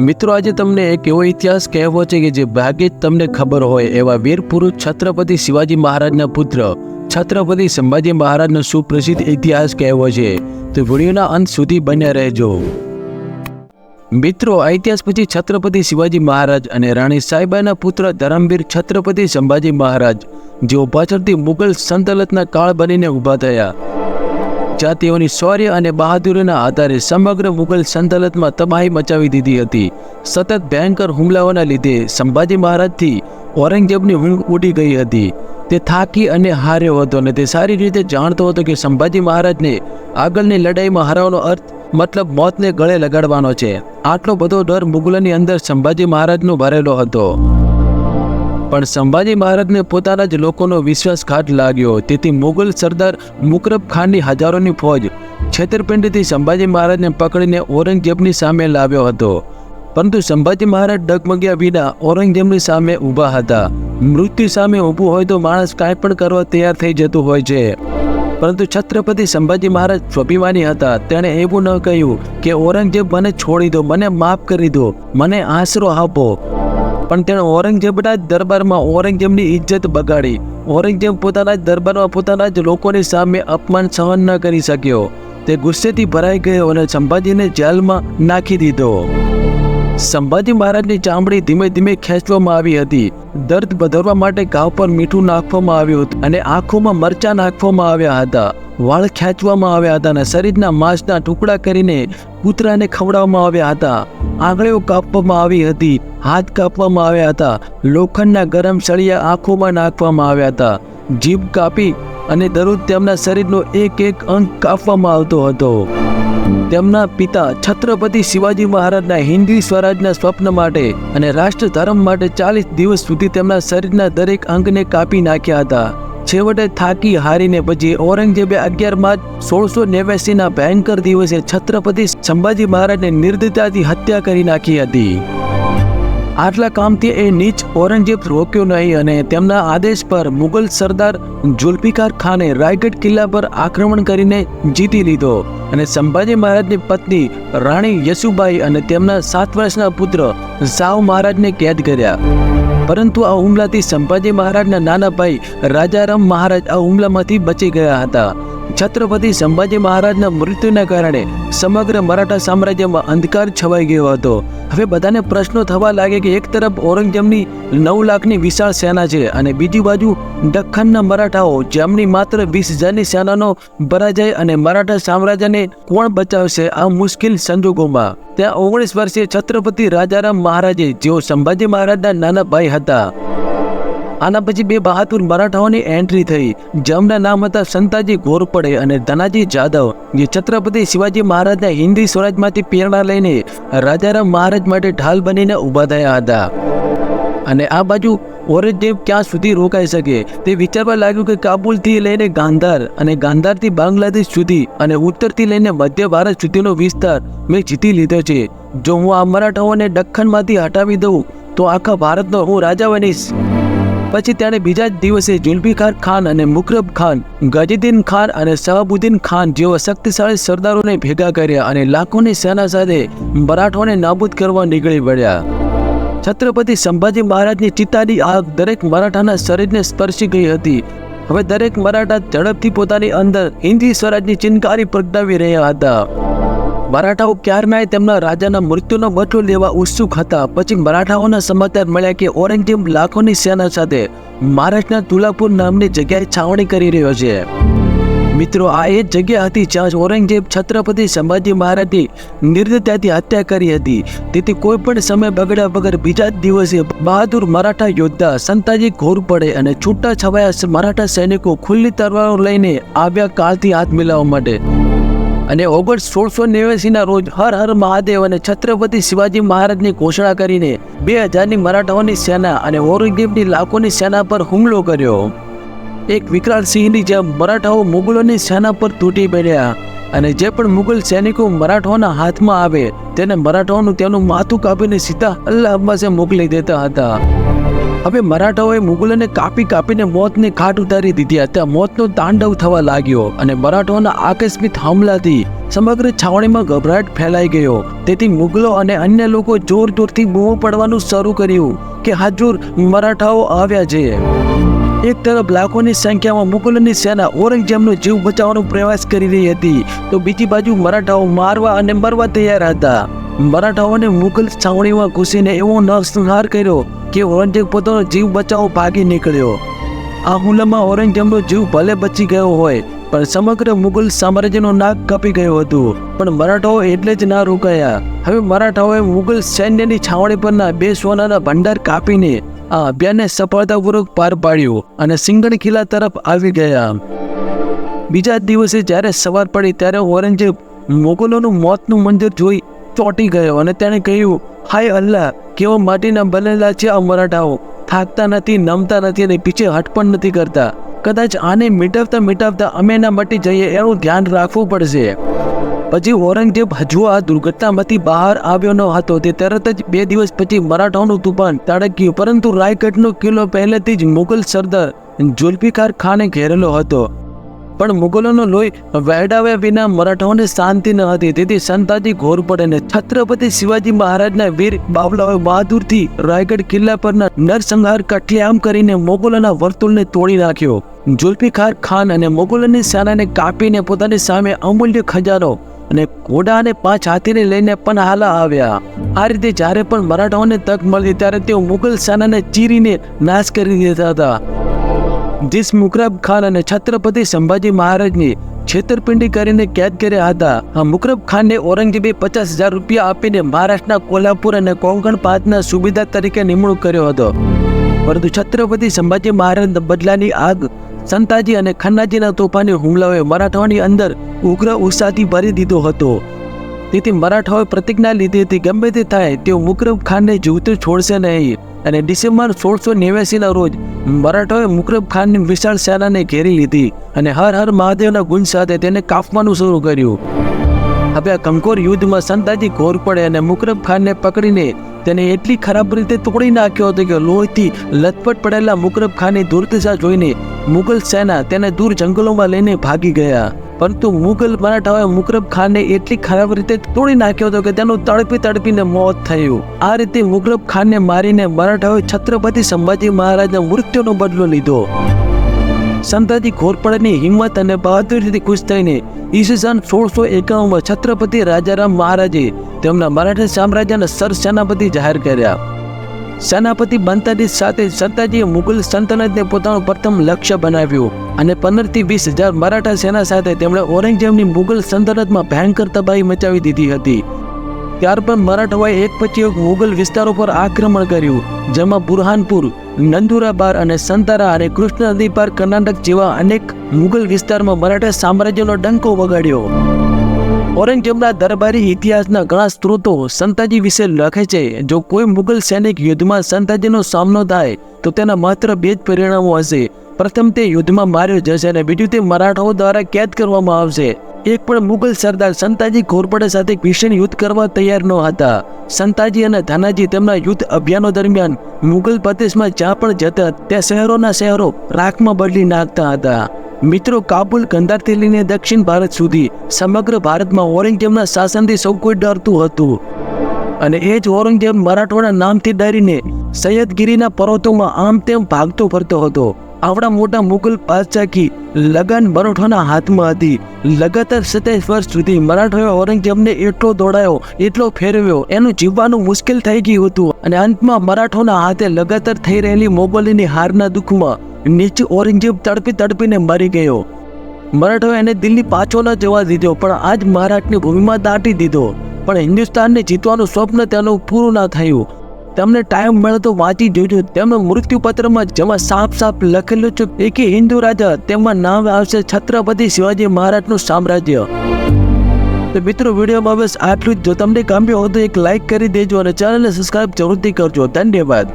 મિત્રો, આજે તમને એક એવો ઇતિહાસ કહેવો છે કે જે ભાગ્યે જ તમને ખબર હોય એવા વીર પુરુષ છત્રપતિ શિવાજી મહારાજના પુત્ર, છત્રપતિ સંભાજી મહારાજનો સુપ્રસિદ્ધ ઇતિહાસ કહેવો છે. તો વિડીયોના અંત સુધી બન્યા રહેજો. મિત્રો આ ઇતિહાસ પછી છત્રપતિ શિવાજી મહારાજ અને રાણી સાહેબાના પુત્ર ધરમવીર છત્રપતિ સંભાજી મહારાજ, જેઓ પાછળથી મુઘલ સંતલતના કાળ બનીને ઊભા થયા. જ્યાં તેઓની શૌર્ય અને બહાદુરીના આધારે સમગ્ર મુઘલ સંતલતમાં તબાહી મચાવી દીધી હતી. સતત ભયંકર હુમલાઓના લીધે સંભાજી મહારાજથી ઔરંગઝેબની ઊંઘ ઉડી ગઈ હતી. તે થાકી અને હાર્યો હતો અને તે સારી રીતે જાણતો હતો કે સંભાજી મહારાજને આગળની લડાઈમાં હરાવવાનો અર્થ, મતલબ મોતને ગળે લગાડવાનો છે. આટલો બધો ડર મુગલોની અંદર સંભાજી મહારાજનો ભરેલો હતો. પણ સંભાજી મહારાજને પોતાના જ લોકોનો વિશ્વાસઘાત લાગ્યો. તેથી મુગલ સરદાર મુકરબ ખાનની હજારોની ફોજ છેતરપિંડીથી સંભાજી મહારાજને પકડીને ઔરંગઝેબની સામે લાવ્યો હતો. પરંતુ સંભાજી મહારાજ ડગમગ્યા વિના ઔરંગઝેબની સામે ઊભા હતા. મૃત્યુ સામે ઊભું હોય તો માણસ કાંઈ પણ કરવા તૈયાર થઈ જતું હોય છે. પરંતુ છત્રપતિ સંભાજી મહારાજ સ્વાભિમાની હતા. તેણે એવું ન કહ્યું કે ઔરંગઝેબ મને છોડી દો, મને માફ કરી દો, મને આશરો આપો. પણ તેણે ઔરંગઝેબના જ દરબારમાં ઔરંગઝેબની ઇજ્જત બગાડી. ઔરંગઝેબ પોતાના જ દરબારમાં પોતાના જ લોકોની સામે અપમાન સહન ન કરી શક્યો. તે ગુસ્સેથી ભરાઈ ગયો અને સંભાજીને જેલમાં નાખી દીધો. સંભાજી મહારાજની ચામડી ધીમે ધીમે ખેંચવામાં આવી હતી. દર્દ વધારવા માટે ઘાવ પર મીઠું નાખવામાં આવ્યું હતું અને આંખોમાં મરચાં નાખવામાં આવ્યા હતા. વાળ ખેંચવામાં આવ્યા હતા અને શરીરના માંસના ટુકડા કરીને કૂતરાને ખવડાવવામાં આવ્યા હતા. આંગળીઓ કાપવામાં આવી હતી, હાથ કાપવામાં આવ્યા હતા, લોખંડના ગરમ સળિયા આંખોમાં નાખવામાં આવ્યા હતા. જીભ કાપી અને દરરોજ તેમના શરીરનો એક એક અંગ કાપવામાં આવતો હતો. તેમના પિતા છત્રપતિ શિવાજી મહારાજના હિન્દી સ્વરાજના સ્વપ્ન માટે અને રાષ્ટ્ર ધર્મ માટે ચાલીસ દિવસ સુધી તેમના શરીરના દરેક અંગને કાપી નાખ્યા હતા. છેવટે થાકી હારીને પછી ઔરંગઝેબે અગિયાર માર્ચ સોળસો નેવ્યાસીના ભયંકર દિવસે છત્રપતિ સંભાજી મહારાજને નિર્દયતાથી હત્યા કરી નાખી હતી. આટલા કામથી એ નીચ ઔરંગઝેબ રોક્યો નહીં અને તેમના આદેશ પર મુગલ સરદાર જુલ્ફિકાર ખાને રાયગઢ કિલ્લા પર આક્રમણ કરીને જીતી લીધો. અને સંભાજી મહારાજની પત્ની રાણી યશુબાઈ અને તેમના સાત વર્ષના પુત્ર સાવ મહારાજને કેદ કર્યા. પરંતુ આ હુમલાથી સંભાજી મહારાજના નાના ભાઈ રાજારામ મહારાજ આ હુમલામાંથી બચી ગયા હતા. છત્રપતિ સંભાજી મહારાજના મૃત્યુના કારણે સમગ્ર મરાઠા સામ્રાજ્યમાં અંધકાર છવાઈ ગયો હતો. હવે બધાને પ્રશ્નો થવા લાગે કે એક તરફ ઔરંગઝેબની નવ લાખની વિશાળ સેના છે અને બીજી બાજુ દખ્ખનના મરાઠાઓ, જેમની માત્ર વીસ હજારની સેનાનો પરાજય અને મરાઠા સામ્રાજ્યને કોણ બચાવશે આ મુશ્કેલ સંજોગોમાં. ત્યાં ઓગણીસ વર્ષીય છત્રપતિ રાજારામ મહારાજે જેઓ સંભાજી મહારાજના નાના ભાઈ હતા. આના પછી બે બહાદુર મરાઠાઓની એન્ટ્રી થઈ. જેમના નામ હતા સંતાજી ઘોરપડે અને ધનાજી જાદવ, જે છત્રપતિ શિવાજી મહારાજના હિન્દી સ્વરાજમાંથી પ્રેરણા લઈને રાજારામ મહારાજ માટે ઢાલ બનીને ઊભા થયા હતા. અને આ બાજુ ઓરંગઝેબ ક્યાં સુધી રોકાઈ શકે તે વિચારવા લાગ્યું કે કાબુલથી લઈને ગાંધાર અને ગાંધારથી બાંગ્લાદેશ સુધી અને ઉત્તરથી લઈને મધ્ય ભારત સુધીનો વિસ્તાર મેં જીતી લીધો છે. જો હું આ મરાઠાઓને દખ્ખનમાંથી હટાવી દઉં, તો આખા ભારતનો હું રાજા બનીશ. પછી તેણે બીજા જ દિવસે જુલ્ફિકાર ખાન અને મુકરબ ખાન ગજીદીન ખાન અને શહાબુદ્દીન ખાન જેવા શક્તિશાળી સરદારોને ભેગા કર્યા અને લાખોની સેના સાથે મરાઠોને નાબૂદ કરવા નીકળી પડ્યા છત્રપતિ સંભાજી મહારાજની ચિતાની આગ દરેક મરાઠાના શરીરને સ્પર્શી ગઈ હતી. હવે દરેક મરાઠા ઝડપથી પોતાની અંદર હિન્દી સ્વરાજની ચિનકારી પ્રગટાવી રહ્યા હતા. મરાઠાઓ ક્યારનાય તેમના રાજાના મૃત્યુનો બદલો લેવા ઉત્સુક હતા. પછી મરાઠાઓના સમાચાર મળ્યા કે ઔરંગઝેબ લાખોની સેના સાથે મહારાષ્ટ્રના તુલાપુર નામની જગ્યાએ છાવણી કરી રહ્યો છે. મિત્રો, આ એ જગ્યા હતી જ્યાં ઔરંગઝેબ છત્રપતિ સંભાજી મહારાજની નિર્દયતાથી હત્યા કરી હતી. તેથી કોઈ પણ સમય બગડ્યા વગર બીજા જ દિવસે બહાદુર મરાઠા યોદ્ધા સંતાજી ઘોર પડે અને છૂટા છવાયા મરાઠા સૈનિકો ખુલ્લી તરવારો લઈને આવ્યા કાળથી હાથ મિલાવવા માટે. અને ઓગસ્ટ સોળસો નેવ્યાસીના રોજ હર હર મહાદેવ અને છત્રપતિ શિવાજી મહારાજની ઘોષણા કરીને બે હજારની મરાઠાઓની સેના અને ઔરંગઝેબની લાખોની સેના પર હુમલો કર્યો. એક વિકરાળ સિંહની જેમ મરાઠાઓ મુગલોની સેના પર તૂટી પડ્યા. અને જે પણ મુગલ સૈનિકો મરાઠાઓના હાથમાં આવે, તેને મરાઠાઓનું તેનું માથું કાપીને સીધા અલ્લાહ અબ્બાસે મોકલી દેતા હતા. હવે મરાઠાઓએ મુગલોને કાપી કાપીને મોતની ઘાટ ઉતારી દીધી ત્યાં મોતનો તાંડવ થવા લાગ્યો અને મરાઠાઓના આકસ્મિક હુમલાથી સમગ્ર છાવણીમાં ગભરાટ ફેલાઈ ગયો. તેથી મુગલો અને અન્ય લોકો જોર જોરથી બૂમો પડવાનું શરૂ કર્યું કે, હાજુર, મરાઠાઓ આવ્યા છે. એક તરફ લાખોની સંખ્યામાં મુગલોની સેના ઔરંગઝેબનો જીવ બચાવવાનો પ્રયાસ કરી રહી હતી, તો બીજી બાજુ મરાઠાઓ મારવા અને મરવા તૈયાર હતા. મરાઠાઓને મુગલ છાવણીમાં ઘૂસીને એવો નરસંહાર કર્યો કે ઔરંગઝેબ પોતાનો જીવ બચાવો ભાગી નીકળ્યો. આ હુમલામાં ઔરંગઝેબનો જીવ ભલે બચી ગયો હોય, પણ સમગ્ર મુગલ સામ્રાજ્યનો નાક કાપી ગયો હતું. પણ મરાઠાઓ એટલે જ ના રોકાયા. હવે મરાઠાઓએ મુગલ સૈન્યની છાવણી પરના બે સોનાના ભંડાર કાપીને આ અભિયાનને સફળતાપૂર્વક પાર પાડ્યું અને સિંગણ કિલ્લા તરફ આવી ગયા. બીજા દિવસે જ્યારે સવાર પડી ત્યારે ઓરંગઝેબ મોગલોનું મોતનું મંદિર જોઈ ચોંટી ગયો અને તેણે કહ્યું, હાય અલ્લાહ, કેવો માટીના બનેલા છે આ મરાઠાઓ? થાકતા નથી, નમતા નથી અને પીછે હટ પણ નથી કરતા. કદાચ આને મીટાવતા મીટાવતા અમે ના મટી જઈએ, એનું ધ્યાન રાખવું પડશે. પછી ઔરંગઝેબ હજુ આ દુર્ઘટનામાંથી બહાર આવ્યો ન હતો. તે તરત જ બે દિવસ પછી મરાઠાઓનું તુફાન તડક્યું, પરંતુ રાયગઢનો કિલ્લો પહેલેથી જ મુગલ સરદાર જુલ્ફિકાર ખાને ઘેરેલો હતો. પણ મુગલોનો લોહી વહેડાવ્યા વિના મરાઠાઓને શાંતિ ન હતી. તેથી સંતાજી ઘોર પડે ને છત્રપતિ શિવાજી મહારાજના વીર બાવલાઓએ બહાદુરથી રાયગઢ કિલ્લા પરના નરસંહાર કઠિયામ કરીને મોગલોના વર્તુળને તોડી નાખ્યો. જુલ્ફિકાર ખાન અને મોગલોની સેનાને કાપીને પોતાની સામે અમૂલ્ય ખજાનો અને ઘોડા અને પાંચ હાથીને લઈને પણ હાલા આવ્યા. આ રીતે જ્યારે પણ મરાઠાઓને તક મળતી ત્યારે તેઓ મુઘલ સેનાને ચીરીને નાશ કરી દેતા હતા. જીસ મુકરબ ખાન અને છત્રપતિ સંભાજી મહારાજની છેતરપિંડી કરીને કેદ કર્યા હતા. આ મુકરબ ખાનને ઔરંગઝેબે પચાસ હજાર રૂપિયા આપીને મહારાષ્ટ્રના કોલ્હાપુર અને કોંકણ પાંચના સુબેદાર તરીકે નિમણૂક કર્યો હતો. પરંતુ છત્રપતિ સંભાજી મહારાજ બદલાની આગ સંતાજી અને ખન્નાજીના તોફાની હુમલાઓએ મરાઠાઓની અંદર ઉગ્ર ઉત્સાહથી ભરી દીધો હતો. તેથી મરાઠાઓએ પ્રતિજ્ઞા લીધી હતી, ગમે તે થાય, તેઓ મુકરબ ખાનને જીવતું છોડશે નહીં. અને ડિસેમ્બર સોળસો નેવ્યાસીના રોજ મરાઠાઓએ મુકરબ ખાનની વિશાળ સેનાને ઘેરી લીધી અને હર હર મહાદેવના ગુંજ સાથે તેને કાપવાનું શરૂ કર્યું. હવે આ કંકોર યુદ્ધમાં સંતાજી ઘોર પડે અને મુકરબ ખાનને પકડીને તેને એટલી ખરાબ રીતે તોડી નાખ્યો હતો કે લોહીથી લથપટ પડેલા મુકરબ ખાનની દુર્દશા જોઈને મુગલ સેના તેને દૂર જંગલોમાં લઈને ભાગી ગયા. પરંતુ મુગલ મરાઠાઓએ મુકરબ ખાનને એટલી ખરાબ રીતે તોડી નાખ્યો હતો કે તેનું તડપી તડપીને મોત થયું. આ રીતે મુકરબ ખાનને મારીને મરાઠાઓએ છત્રપતિ સંભાજી મહારાજના મૃત્યુનો બદલો લીધો. સંતાજી ઘોરપડની હિંમત અને બહાદુરીથી ખુશ થઈને ઈસુસન સોળસો એકાવનમાં છત્રપતિ રાજારામ મહારાજે તેમના મરાઠા સામ્રાજ્યના સર સેનાપતિ જાહેર કર્યા. સેનાપતિ બનતાની સાથે સંતાજીએ મુગલ સલ્તનતને પોતાનું પ્રથમ લક્ષ્ય બનાવ્યું અને પંદરથી વીસ હજાર મરાઠા સેના સાથે તેમણે ઔરંગઝેબની મુગલ સલ્તનતમાં ભયંકર તબાહી મચાવી દીધી હતી. ત્યાર પણ મરાઠાઓએ એક પછી એક મુઘલ વિસ્તારો પર આક્રમણ કર્યું, જેમાં બુરહાનપુર, નંદુરાબાર અને સંતારા અને કૃષ્ણ નદી પર કર્ણાટક જેવા અનેક મુઘલ વિસ્તારમાં મરાઠા સામ્રાજ્યનો ડંકો વગાડ્યો. ઔરંગઝેબના દરબારી ઇતિહાસના ઘણા સ્ત્રોતો સંતાજી વિશે લખે છે, જો કોઈ મુગલ સૈનિક યુદ્ધમાં સંતાજીનો સામનો થાય, તો તેના માત્ર બે જ પરિણામો હશે. પ્રથમ તે યુદ્ધમાં માર્યો જશે અને બીજું તે મરાઠાઓ દ્વારા કેદ કરવામાં આવશે. એક પણ મુગલ સરદાર સંતાજી ઘોરપડે સાથે ભીષણ યુદ્ધ કરવા તૈયાર ન હતા. સંતાજી અને ધાનાજી તેમના યુદ્ધ અભિયાનો દરમિયાન મુગલ પ્રદેશમાં જ્યાં પણ જતા ત્યાં શહેરોના શહેરો રાખમાં બદલી નાખતા હતા. મિત્રો, કાબુલ કંધારથી લઈને દક્ષિણ ભારત સુધી સમગ્ર ભારતમાં ઔરંગઝેબના શાસનથી સૌ કોઈ ડરતું હતું. અને એ જ ઔરંગઝેબ મરાઠવાડા નામથી ડરીને સૈયદગીરીના પર્વતોમાં આમ તેમ ભાગતો ફરતો હતો. આવડા મોટા મુગલ બાદશાહી લગન મરાઠાના હાથમાં હતી. લગાતાર સત્યાવીસ વર્ષ સુધી મરાઠાએ ઔરંગઝેબને એટલો દોડાયો, એટલો ફેરવ્યો, એનું જીવવાનું મુશ્કેલ થઈ ગયું હતું. અને અંતમાં મરાઠોના હાથે લગાતાર થઈ રહેલી મોગલીની હારના દુઃખમાં નીચે ઔરંગઝેબ તડપી તડપીને મરી ગયો. મરાઠોએ એને દિલ્હી પાછો ન જવા દીધો, પણ આજ મહારાષ્ટ્રની ભૂમિમાં દાટી દીધો. પણ હિન્દુસ્તાનને જીતવાનું સ્વપ્ન તેનું પૂરું ના થયું. તમને ટાઈમ મળે તો વાંચી જોજો. તેમના મૃત્યુપત્રમાં જેમાં સાફ સાફ લખેલું છે. એક હિન્દુ રાજા તેમાં નામ આવશે છત્રપતિ શિવાજી મહારાજનું સામ્રાજ્ય. તો મિત્રો, વિડીયોમાં બસ આટલું જ. જો તમને ગમ્યો હોય તો એક લાઇક કરી દેજો અને ચેનલને સબસ્ક્રાઇબ જરૂરથી કરજો. ધન્યવાદ.